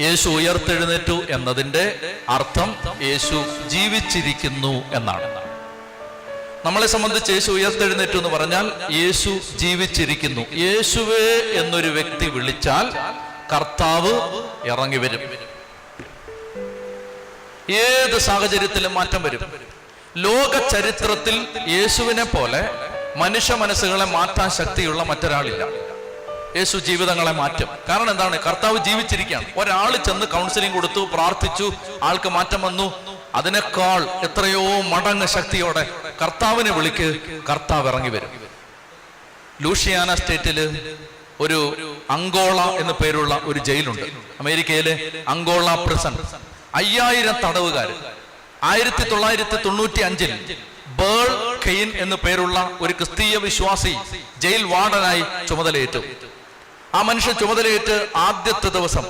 യേശു ഉയർത്തെഴുന്നേറ്റു എന്നതിന്റെ അർത്ഥം യേശു ജീവിച്ചിരിക്കുന്നു എന്നാണ്. നമ്മളെ സംബന്ധിച്ച് യേശു ഉയർത്തെഴുന്നേറ്റു എന്ന് പറഞ്ഞാൽ യേശു ജീവിച്ചിരിക്കുന്നു. യേശുവേ എന്നൊരു വ്യക്തി വിളിച്ചാൽ കർത്താവ് ഇറങ്ങി വരും. ഏത് സാഹചര്യത്തിലും മാറ്റം വരും. ലോക ചരിത്രത്തിൽ യേശുവിനെ പോലെ മനുഷ്യ മനസ്സുകളെ മാറ്റാൻ ശക്തിയുള്ള മറ്റൊരാളില്ല. യേശു ജീവിതങ്ങളെ മാറ്റും. കാരണം എന്താണ്? കർത്താവ് ജീവിച്ചിരിക്കുകയാണ്. ഒരാൾ ചെന്ന് കൗൺസിലിംഗ് കൊടുത്തു പ്രാർത്ഥിച്ചു ആൾക്ക് മാറ്റം വന്നു. അതിനേക്കാൾ എത്രയോ മടങ്ങ് ശക്തിയോടെ കർത്താവിനെ വിളിക്ക് കർത്താവ് ഇറങ്ങി വരും. ലൂഷിയാന സ്റ്റേറ്റിൽ ഒരു അങ്കോള എന്ന് പേരുള്ള ഒരു ജയിലുണ്ട്. അമേരിക്കയിലെ അങ്കോള പ്രിസൺ അയ്യായിരം തടവുകാർ ആയിരത്തി തൊള്ളായിരത്തി തൊണ്ണൂറ്റി അഞ്ചിൽ ബേൾ ഖെയിൻ എന്ന് പേരുള്ള ഒരു ക്രിസ്തീയ വിശ്വാസി ജയിൽ വാർഡനായി ചുമതലയേറ്റു. ആ മനുഷ്യ ചുമതലയേറ്റ് ആദ്യത്തെ ദിവസം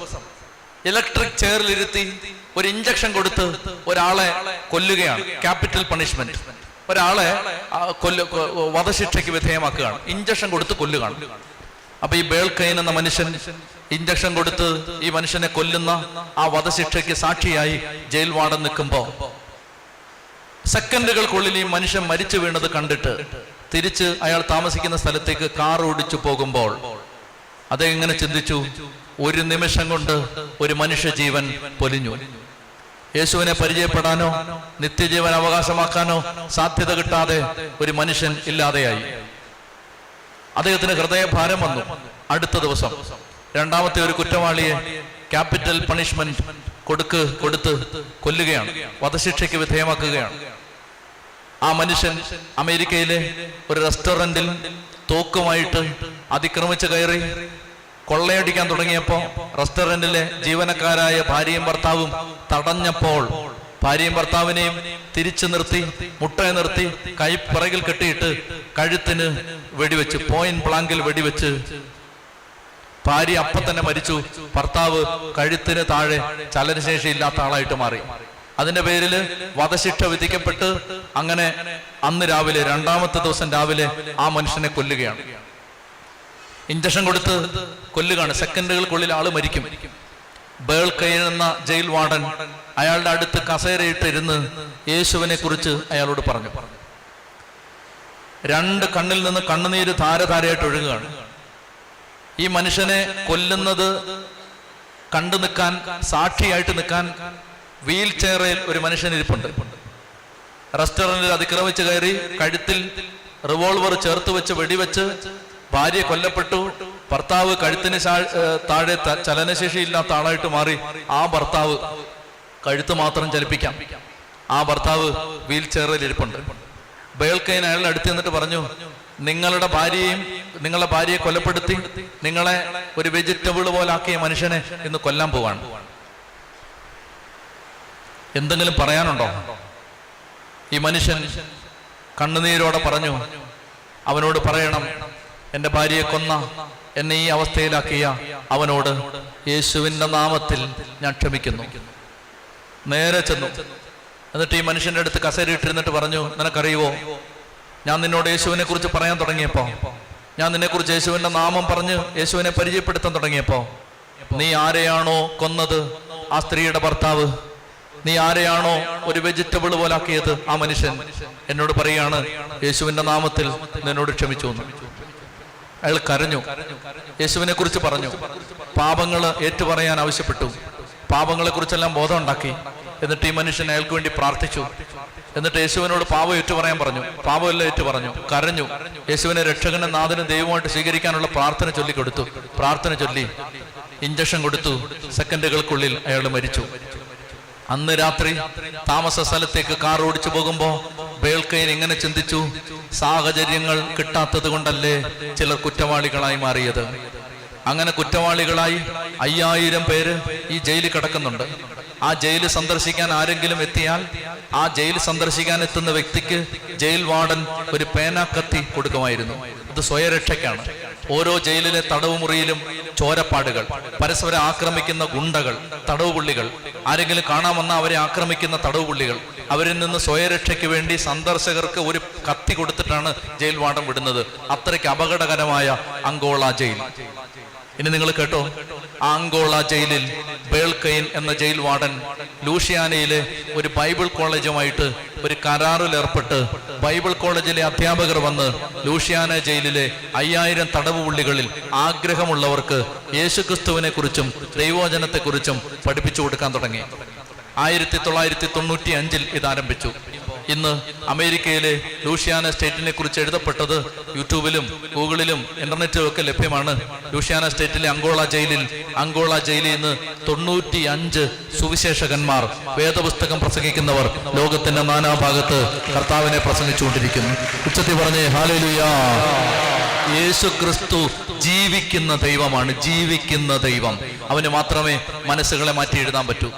ഇലക്ട്രിക് ചെയറിലിരുത്തി ഒരു ഇഞ്ചക്ഷൻ കൊടുത്ത് ഒരാളെ കൊല്ലുകയാണ്. ക്യാപിറ്റൽ പണിഷ്മെന്റ് ഒരാളെ കൊല്ല വധശിക്ഷയ്ക്ക് വിധേയമാക്കുകയാണ്. ഇഞ്ചക്ഷൻ കൊടുത്ത് കൊല്ലുകയാണ്. അപ്പൊ ഈ ബേൾക്കൈൻ എന്ന മനുഷ്യൻ ഇഞ്ചക്ഷൻ കൊടുത്ത് ഈ മനുഷ്യനെ കൊല്ലുന്ന ആ വധശിക്ഷയ്ക്ക് സാക്ഷിയായി ജയിൽ വാടൻ നിൽക്കുമ്പോ സെക്കൻഡുകൾക്കുള്ളിൽ ഈ മനുഷ്യൻ മരിച്ചു വീണത് കണ്ടിട്ട് തിരിച്ച് അയാൾ താമസിക്കുന്ന സ്ഥലത്തേക്ക് കാർ ഓടിച്ചു പോകുമ്പോൾ അദ്ദേഹം ചിന്തിച്ചു? ഒരു നിമിഷം കൊണ്ട് ഒരു മനുഷ്യ ജീവൻ പൊലിഞ്ഞു. യേശുവിനെ പരിചയപ്പെടാനോ നിത്യജീവൻ അവകാശമാക്കാനോ സാധ്യത കിട്ടാതെ ഒരു മനുഷ്യൻ ഇല്ലാതെയായി. അദ്ദേഹത്തിന് ഹൃദയഭാരം വന്നു. അടുത്ത ദിവസം രണ്ടാമത്തെ ഒരു കുറ്റവാളിയെ ക്യാപിറ്റൽ പണിഷ്മെന്റ് കൊടുക്ക് കൊടുത്ത് കൊല്ലുകയാണ്. വധശിക്ഷയ്ക്ക് വിധേയമാക്കുകയാണ്. ആ മനുഷ്യൻ അമേരിക്കയിലെ ഒരു റെസ്റ്റോറന്റിൽ തോക്കുമായിട്ട് അതിക്രമിച്ച് കയറി കൊള്ളയടിക്കാൻ തുടങ്ങിയപ്പോ റെസ്റ്റോറന്റിലെ ജീവനക്കാരായ ഭാര്യയും ഭർത്താവും തടഞ്ഞപ്പോൾ ഭാര്യയും ഭർത്താവിനെയും തിരിച്ചു നിർത്തി മുട്ടയെ നിർത്തി കൈ പിറകിൽ കെട്ടിയിട്ട് കഴുത്തിന് വെടിവെച്ച് പോയിന്റ് ബ്ലാങ്കിൽ വെടിവെച്ച് ഭാര്യ അപ്പം തന്നെ മരിച്ചു. ഭർത്താവ് കഴുത്തിന് താഴെ ചലനശേഷി ഇല്ലാത്ത ആളായിട്ട് മാറി. അതിന്റെ പേരിൽ വധശിക്ഷ വിധിക്കപ്പെട്ട് അങ്ങനെ അന്ന് രാവിലെ രണ്ടാമത്തെ ദിവസം രാവിലെ ആ മനുഷ്യനെ കൊല്ലുകയാണ്. ഇഞ്ചക്ഷൻ കൊടുത്ത് കൊല്ലുകയാണ്. സെക്കൻഡുകൾക്കുള്ളിൽ ആൾ മരിക്കും. ബേൾ കഴിയുന്ന ജയിൽ വാർഡൻ അയാളുടെ അടുത്ത് കസേരയിട്ട് ഇരുന്ന് യേശുവിനെ കുറിച്ച് അയാളോട് പറഞ്ഞു. രണ്ട് കണ്ണിൽ നിന്ന് കണ്ണുനീര് ധാരധാരയായിട്ട് ഒഴുകുകയാണ്. ഈ മനുഷ്യനെ കൊല്ലുന്നത് കണ്ടു നിൽക്കാൻ സാക്ഷിയായിട്ട് നിൽക്കാൻ വീൽ ചെയറിൽ ഒരു മനുഷ്യൻ ഇരിപ്പുണ്ട്. റെസ്റ്റോറന്റിൽ അതിക്രമിച്ച് കയറി കഴുത്തിൽ റിവോൾവർ ചേർത്ത് വെച്ച് വെടിവെച്ച് ഭാര്യ കൊല്ലപ്പെട്ടു. ഭർത്താവ് കഴുത്തിന് താഴെ ചലനശേഷി ഇല്ലാത്ത ആളായിട്ട് മാറി ആ ഭർത്താവ് കഴുത്ത് മാത്രം ചലിപ്പിക്കാം. ആ ഭർത്താവ് വീൽ ചെയറിൽ ഇരിപ്പുണ്ട്. ബേൾക്കൈൻ അയാളുടെ അടുത്ത് നിന്നിട്ട് പറഞ്ഞു നിങ്ങളുടെ ഭാര്യയും നിങ്ങളുടെ ഭാര്യയെ കൊലപ്പെടുത്തി നിങ്ങളെ ഒരു വെജിറ്റബിൾ പോലെ ആക്കിയ മനുഷ്യനെ ഇന്ന് കൊല്ലാൻ പോവാണ്. എന്തെങ്കിലും പറയാനുണ്ടോ? ഈ മനുഷ്യൻ കണ്ണുനീരോടെ പറഞ്ഞു അവനോട് പറയണം എന്റെ ഭാര്യയെ കൊന്ന എന്നെ ഈ അവസ്ഥയിലാക്കിയ അവനോട് യേശുവിന്റെ നാമത്തിൽ ഞാൻ ക്ഷമിക്കുന്നു. നേരെ ചെന്നു. എന്നിട്ട് ഈ മനുഷ്യന്റെ അടുത്ത് കസേര ഇട്ടിരുന്നിട്ട് പറഞ്ഞു നിനക്കറിയുവോ ഞാൻ നിന്നോട് യേശുവിനെ കുറിച്ച് പറയാൻ തുടങ്ങിയപ്പോ ഞാൻ നിന്നെ കുറിച്ച് യേശുവിന്റെ നാമം പറഞ്ഞ് യേശുവിനെ പരിചയപ്പെടുത്താൻ തുടങ്ങിയപ്പോ നീ ആരെയാണോ കൊന്നത് ആ സ്ത്രീയുടെ ഭർത്താവ്? നീ ആരെയാണോ ഒരു വെജിറ്റബിൾ പോലാക്കിയത് ആ മനുഷ്യൻ? എന്നോട് പറയാണ് യേശുവിന്റെ നാമത്തിൽ നിന്നോട് ക്ഷമിച്ചു എന്ന്. അയാൾ കരഞ്ഞു. യേശുവിനെ കുറിച്ച് പറഞ്ഞു. പാപങ്ങൾ ഏറ്റുപറയാൻ ആവശ്യപ്പെട്ടു. പാപങ്ങളെ കുറിച്ചെല്ലാം ബോധം ഉണ്ടാക്കി എന്നിട്ട് ഈ മനുഷ്യൻ അയാൾക്ക് വേണ്ടി പ്രാർത്ഥിച്ചു. എന്നിട്ട് യേശുവിനോട് പാപം ഏറ്റുപറയാൻ പറഞ്ഞു. പാപമെല്ലാം ഏറ്റു പറഞ്ഞു കരഞ്ഞു. യേശുവിനെ രക്ഷകനും നാഥനും ദൈവമായിട്ട് സ്വീകരിക്കാനുള്ള പ്രാർത്ഥന ചൊല്ലിക്കൊടുത്തു. പ്രാർത്ഥന ചൊല്ലി. ഇഞ്ചക്ഷൻ കൊടുത്തു. സെക്കൻഡുകൾക്കുള്ളിൽ അയാൾ മരിച്ചു. അന്ന് രാത്രി താമസ സ്ഥലത്തേക്ക് കാർ ഓടിച്ചു പോകുമ്പോ ബേൾക്കൈൻ ഇങ്ങനെ ചിന്തിച്ചു? സാഹചര്യങ്ങൾ കിട്ടാത്തത് കൊണ്ടല്ലേ ചിലർ കുറ്റവാളികളായി മാറിയത്? അങ്ങനെ കുറ്റവാളികളായി അയ്യായിരം പേര് ഈ ജയിലിൽ കിടക്കുന്നുണ്ട്. ആ ജയിൽ സന്ദർശിക്കാൻ ആരെങ്കിലും എത്തിയാൽ ആ ജയിൽ സന്ദർശിക്കാൻ എത്തുന്ന വ്യക്തിക്ക് ജയിൽ വാർഡൻ ഒരു പേനാക്കത്തി കൊടുക്കുമായിരുന്നു. അത് സ്വയരക്ഷയ്ക്കാണ്. ഓരോ ജയിലിലെ തടവുമുറിയിലും ചോരപ്പാടുകൾ പരസ്പരം ആക്രമിക്കുന്ന ഗുണ്ടകൾ തടവുപുള്ളികൾ. ആരെങ്കിലും കാണാമെന്ന അവരെ ആക്രമിക്കുന്ന തടവുപുള്ളികൾ. അവരിൽ നിന്ന് സ്വയരക്ഷയ്ക്ക് വേണ്ടി സന്ദർശകർക്ക് ഒരു കത്തി കൊടുത്തിട്ടാണ് ജയിൽ വാർഡൻ വിടുന്നത്. അത്രയ്ക്ക് അപകടകരമായ അങ്കോള ജയിൽ. ഇനി നിങ്ങൾ കേട്ടോ? ആ അങ്കോള ജയിലിൽ ബേൾക്കൈൻ എന്ന ജയിൽ വാർഡൻ ലൂഷ്യാനയിലെ ഒരു ബൈബിൾ കോളേജുമായിട്ട് ഒരു കരാറിൽ ഏർപ്പെട്ട് ബൈബിൾ കോളേജിലെ അധ്യാപകർ വന്ന് ലൂഷ്യാന ജയിലിലെ അയ്യായിരം തടവ് പുള്ളികളിൽ ആഗ്രഹമുള്ളവർക്ക് യേശുക്രിസ്തുവിനെ കുറിച്ചും ദൈവോചനത്തെക്കുറിച്ചും പഠിപ്പിച്ചു കൊടുക്കാൻ തുടങ്ങി. ആയിരത്തി തൊള്ളായിരത്തി തൊണ്ണൂറ്റി അഞ്ചിൽ ഇത് ആരംഭിച്ചു ഇന്ന് അമേരിക്കയിലെ ലൂഷ്യാന സ്റ്റേറ്റിനെ കുറിച്ച് എഴുതപ്പെട്ടത് യൂട്യൂബിലും ഗൂഗിളിലും ഇന്റർനെറ്റിലും ഒക്കെ ലഭ്യമാണ്. ലൂഷ്യാന സ്റ്റേറ്റിലെ അങ്കോള ജയിലിൽ അങ്കോള ജയിലിൽ നിന്ന് തൊണ്ണൂറ്റി അഞ്ച് സുവിശേഷകന്മാർ വേദപുസ്തകം പ്രസംഗിക്കുന്നവർ ലോകത്തിന്റെ നാനാഭാഗത്ത് കർത്താവിനെ പ്രസംഗിച്ചുകൊണ്ടിരിക്കുന്നു. ഉച്ചത്തി പറഞ്ഞേ ഹാലലുയാ യേശു ക്രിസ്തു ജീവിക്കുന്ന ദൈവമാണ് ജീവിക്കുന്ന ദൈവം. അവന് മാത്രമേ മനസ്സുകളെ മാറ്റി എഴുതാൻ പറ്റൂ.